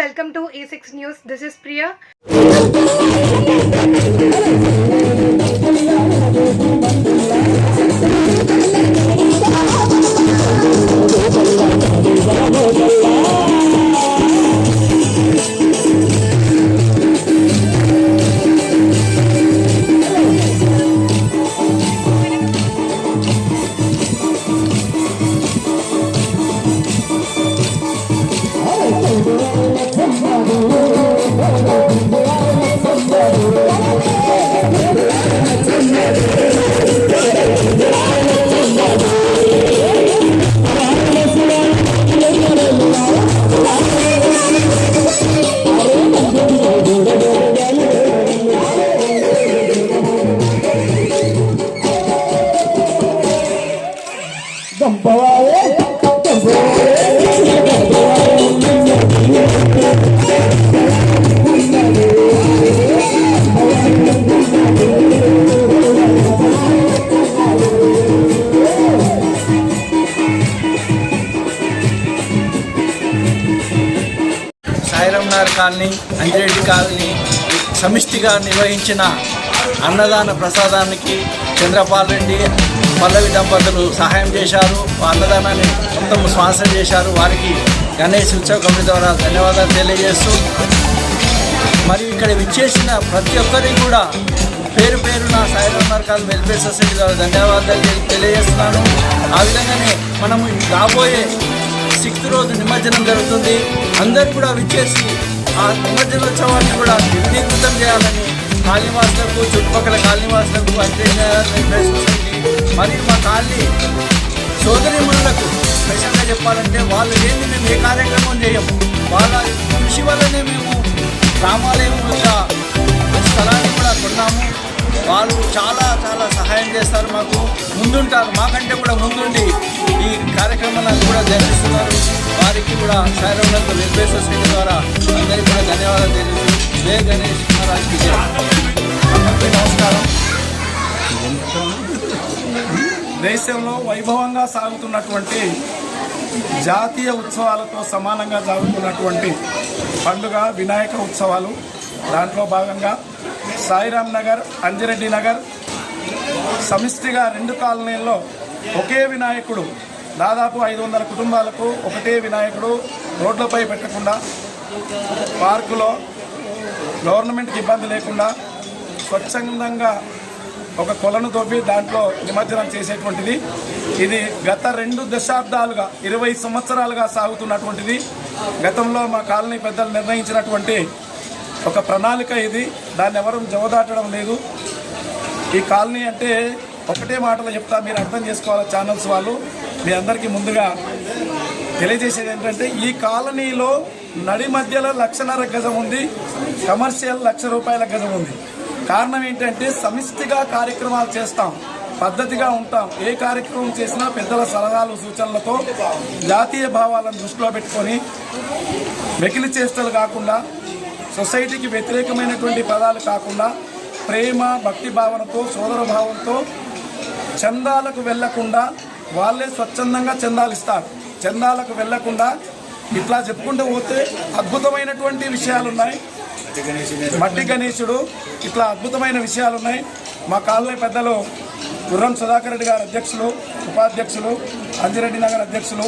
welcome to A6 News. This is Priya. Sairamnagar colony Anjireddy colony సమిష్టిగా నిర్వహించిన అన్నదాన ప్రసాదానికి చంద్రపాల్ రెడ్డి పల్లవి దంపతులు సహాయం చేశారు. అన్నదానాన్ని మొత్తం స్పాన్సర్ చేశారు. వారికి గణేష్ ఉత్సవ కమిటీ ద్వారా ధన్యవాదాలు తెలియజేస్తూ మరియు ఇక్కడ విచ్చేసిన ప్రతి ఒక్కరికి కూడా పేరు పేరున సాయిరామ్నగర్ కాలనీ వెల్ఫేర్ సొసైటీ ద్వారా ధన్యవాదాలు తెలియజేస్తున్నాను. ఆ విధంగానే మనము రాబోయే సిక్స్త్ రోజు నిమజ్జనం జరుగుతుంది. అందరు కూడా విచ్చేసి ఆ నిమజ్జనోత్సవాన్ని కూడా వినీకృతం చేయాలని కాలనీవాసులకు చుట్టుపక్కల కాలనీవాసులకు వెల్ఫేర్ మరియు మా కాలనీ సోదరిమణులకు స్పెషల్గా చెప్పాలంటే వాళ్ళు ఏంటి మేము ఏ కార్యక్రమం చేయము వాళ్ళ కృషి వల్లనే మేము రామాలయం యొక్క స్థలాన్ని కూడా కొన్నాము. వాళ్ళు చాలా చాలా సహాయం చేస్తారు మాకు. ముందుంటారు. మాకంటే కూడా ముందుండి ఈ కార్యక్రమాలను కూడా జరిపిస్తున్నారు. వారికి కూడా సాయిరావులకు వెల్ఫేర్ సొసైటీ ద్వారా అందరికీ కూడా ధన్యవాదాలు తెలియదు జయ గణేష్ మహారాజ్కి నమస్కారం. దేశంలో వైభవంగా సాగుతున్నటువంటి జాతీయ ఉత్సవాలతో సమానంగా సాగుతున్నటువంటి పండుగ వినాయక ఉత్సవాలు. దాంట్లో భాగంగా సాయిరామ్ నగర్ అంజిరెడ్డి నగర్ సమిష్టిగా రెండు కాలనీల్లో ఒకే వినాయకుడు దాదాపు ఐదు వందల కుటుంబాలకు ఒకటే వినాయకుడు రోడ్లపై పెట్టకుండా పార్కులో గవర్నమెంట్కి ఇబ్బంది లేకుండా స్వచ్ఛందంగా ఒక కొలను తవ్వి దాంట్లో నిమజ్జనం చేసేటువంటిది. ఇది గత రెండు దశాబ్దాలుగా ఇరవై సంవత్సరాలుగా సాగుతున్నటువంటిది. గతంలో మా కాలనీ పెద్దలు నిర్ణయించినటువంటి ఒక ప్రణాళిక ఇది. దాన్ని ఎవరూ జవదాటడం లేదు. ఈ కాలనీ అంటే ఒకటే మాటలో చెప్తా మీరు అర్థం చేసుకోవాలి ఛానల్స్ వాళ్ళు. మీ అందరికీ ముందుగా తెలియజేసేది ఏంటంటే ఈ కాలనీలో నడి మధ్యలో లక్షన్నర గజం ఉంది కమర్షియల్ లక్ష రూపాయల గజం ఉంది. కారణం ఏంటంటే సమిష్టిగా కార్యక్రమాలు చేస్తాం పద్ధతిగా ఉంటాం. ఏ కార్యక్రమం చేసినా పెద్దల సలహాలు సూచనలతో జాతీయ భావాలను దృష్టిలో పెట్టుకొని వెకిలి చేష్టలు కాకుండా సొసైటీకి వ్యతిరేకమైనటువంటి పదాలు కాకుండా ప్రేమ భక్తి భావనతో సోదర భావంతో చందాలకు వెళ్ళకుండా వాళ్ళే స్వచ్ఛందంగా చందాలు ఇస్తారు. చందాలకు వెళ్ళకుండా ఇట్లా చెప్పుకుంటూ పోతే అద్భుతమైనటువంటి విషయాలు ఉన్నాయి మట్టి గణేశుడు ఇట్లా అద్భుతమైన విషయాలు ఉన్నాయి మా కాలనీ పెద్దలు గుర్రం సుధాకర్ రెడ్డి గారు అధ్యక్షులు ఉపాధ్యక్షులు అంజిరెడ్డి నగర్ అధ్యక్షులు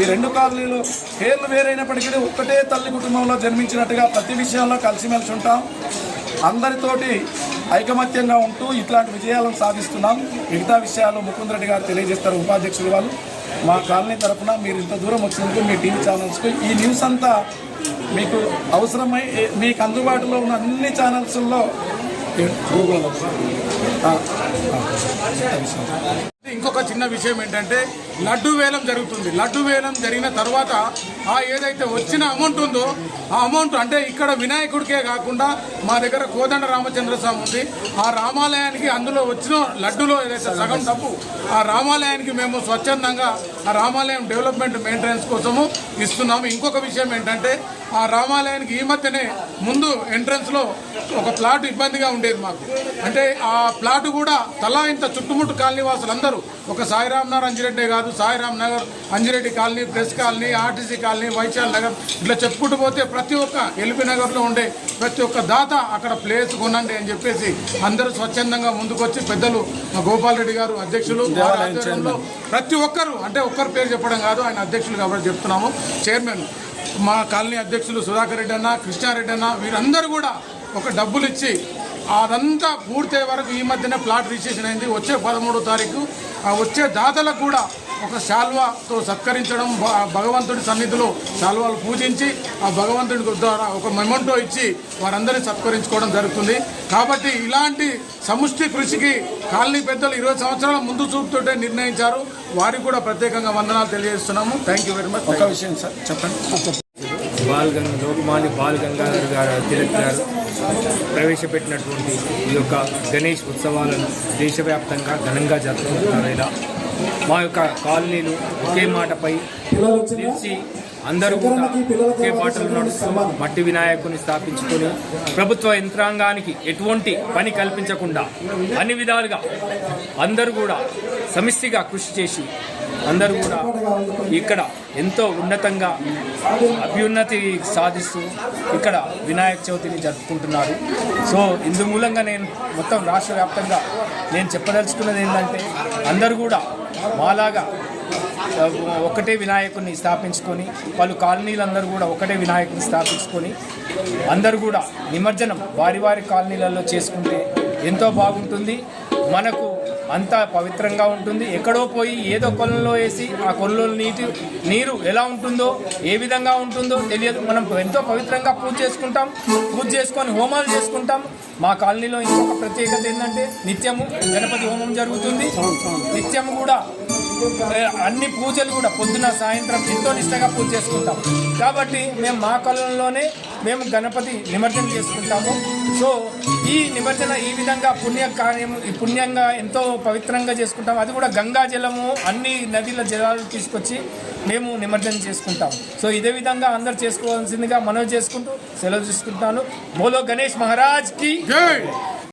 ఈ రెండు కాలనీలు పేర్లు వేరైనప్పటికీ ఒక్కటే తల్లి కుటుంబంలో జన్మించినట్టుగా ప్రతి విషయంలో కలిసిమెలిసి ఉంటాం. అందరితోటి ఐకమత్యంగా ఉంటూ ఇట్లాంటి విజయాలను సాధిస్తున్నాం మిగతా విషయాలు ముకుంద్ రెడ్డి గారు తెలియజేస్తారు ఉపాధ్యక్షులు వాళ్ళు మా కాలనీ తరఫున మీరు ఇంత దూరం వచ్చినందుకు మీ టీవీ ఛానల్స్కి ఈ న్యూస్ అంతా మీకు అవసరమై మీకు అందుబాటులో ఉన్న అన్ని ఛానల్స్లో ఇంకొక చిన్న విషయం ఏంటంటే లడ్డు వేలం జరుగుతుంది. లడ్డు వేలం జరిగిన తర్వాత ఆ ఏదైతే వచ్చిన అమౌంట్ ఉందో ఆ అమౌంట్ అంటే ఇక్కడ వినాయకుడికే కాకుండా మా దగ్గర కోదండ రామచంద్ర స్వామి ఉంది. ఆ రామాలయానికి అందులో వచ్చిన లడ్డులో ఏదైతే సగం డబ్బు ఆ రామాలయానికి మేము స్వచ్ఛందంగా ఆ రామాలయం డెవలప్మెంట్ మెయింటెనెన్స్ కోసము ఇస్తున్నాము. ఇంకొక విషయం ఏంటంటే ఆ రామాలయానికి ఈ మధ్యనే ముందు ఎంట్రన్స్లో ఒక ప్లాట్ ఇబ్బందిగా ఉండేది మాకు. అంటే ఆ ప్లాట్ కూడా తలా ఇంత చుట్టుముట్టు కాలనీ వాసులందరూ ఒక సాయిరామ్ నగర్ అంజిరెడ్డి కాదు Sairam Nagar Anjireddy colony press colony RTC colony Vaishal Nagar ఇట్లా చెప్పుకుంటూ పోతే ప్రతి ఒక్క ఎల్బీ నగర్లో ఉండే ప్రతి ఒక్క దాత అక్కడ ప్లేస్ కొనండి అని చెప్పేసి అందరూ స్వచ్ఛందంగా ముందుకొచ్చి పెద్దలు మా గోపాల్ రెడ్డి గారు అధ్యక్షులు ప్రతి ఒక్కరు అంటే ఒక్కరి పేరు చెప్పడం కాదు ఆయన అధ్యక్షులు కాబట్టి చెప్తున్నాము. చైర్మన్ మా కాలనీ అధ్యక్షులు సుధాకర్ రెడ్డి అన్న కృష్ణారెడ్డి అన్న వీరందరూ కూడా ఒక డబ్బులు ఇచ్చి అదంతా పూర్తయ్యే వరకు ఈ మధ్యనే ప్లాట్ రిజిస్ట్రేషన్ అయింది. వచ్చే పదమూడో తారీఖు వచ్చే దాతలకు కూడా ఒక శాల్వాతో సత్కరించడం భగవంతుడి సన్నిధిలో శాల్వాలు పూజించి ఆ భగవంతుడి ద్వారా ఒక మెమెంటో ఇచ్చి వారందరినీ సత్కరించుకోవడం జరుగుతుంది. కాబట్టి ఇలాంటి సముష్టి కృషికి కాలనీ పెద్దలు ఇరవై సంవత్సరాల ముందు చూపుతుంటే నిర్ణయించారు. వారికి కూడా ప్రత్యేకంగా వందనాలు తెలియజేస్తున్నాము. థ్యాంక్ యూ వెరీ మచ్ ఒక విషయం సార్ చెప్పండి. బాల్ గంగ లోకమాన్య బాల్ గంగాధర్ గారు తిలక్ గారు ప్రవేశపెట్టినటువంటి ఈ యొక్క గణేష్ ఉత్సవాలను దేశవ్యాప్తంగా ఘనంగా జరుపుకుంటున్నారు. ఇలా మా యొక్క కాలనీలు ఒకే మాటపై నిలిచి అందరూ కూడా ఒకే బాటలు నడుస్తూ మట్టి వినాయకుని స్థాపించుకొని ప్రభుత్వ యంత్రాంగానికి ఎటువంటి పని కల్పించకుండా అన్ని విధాలుగా అందరూ కూడా సమిష్టిగా కృషి చేసి అందరూ కూడా ఇక్కడ ఎంతో ఉన్నతంగా అభ్యున్నతి సాధిస్తూ ఇక్కడ వినాయక చవితిని జరుపుకుంటున్నారు. సో ఇందు మూలంగా నేను మొత్తం రాష్ట్ర వ్యాప్తంగా నేను చెప్పదలుచుకున్నది ఏంటంటే అందరూ కూడా మాలాగా ఒకటే వినాయకుడిని స్థాపించుకొని పలు కాలనీలందరూ కూడా ఒకటే వినాయకుడిని స్థాపించుకొని అందరూ కూడా నిమజ్జనం వారి వారి కాలనీలలో చేసుకుంటే ఎంతో బాగుంటుంది. మనకు అంతా పవిత్రంగా ఉంటుంది. ఎక్కడో పోయి ఏదో కొలంలో వేసి ఆ కొలంలో నీటి నీరు ఎలా ఉంటుందో ఏ విధంగా ఉంటుందో తెలియదు. మనం ఎంతో పవిత్రంగా పూజ చేసుకుంటాం. పూజ చేసుకొని హోమాలు చేసుకుంటాం. మా కాలనీలో ఇంకొక ప్రత్యేకత ఏంటంటే నిత్యము గణపతి హోమం జరుగుతుంది. నిత్యము కూడా అన్ని పూజలు కూడా పొద్దున సాయంత్రం ఎంతో నిష్టగా పూజ చేసుకుంటాం. కాబట్టి మేము మా కాలంలోనే మేము గణపతి నిమజ్జనం చేసుకుంటాము. సో ఈ నిమజ్జన ఈ విధంగా పుణ్య కార్యం ఈ పుణ్యంగా ఎంతో పవిత్రంగా చేసుకుంటాం. అది కూడా గంగా జలము అన్ని నదీల జలాలు తీసుకొచ్చి మేము నిమజ్జనం చేసుకుంటాం. సో ఇదే విధంగా అందరు చేసుకోవాల్సిందిగా మనవి చేసుకుంటూ సెలవు తీసుకుంటాను బోలో గణేష్ మహారాజ్కి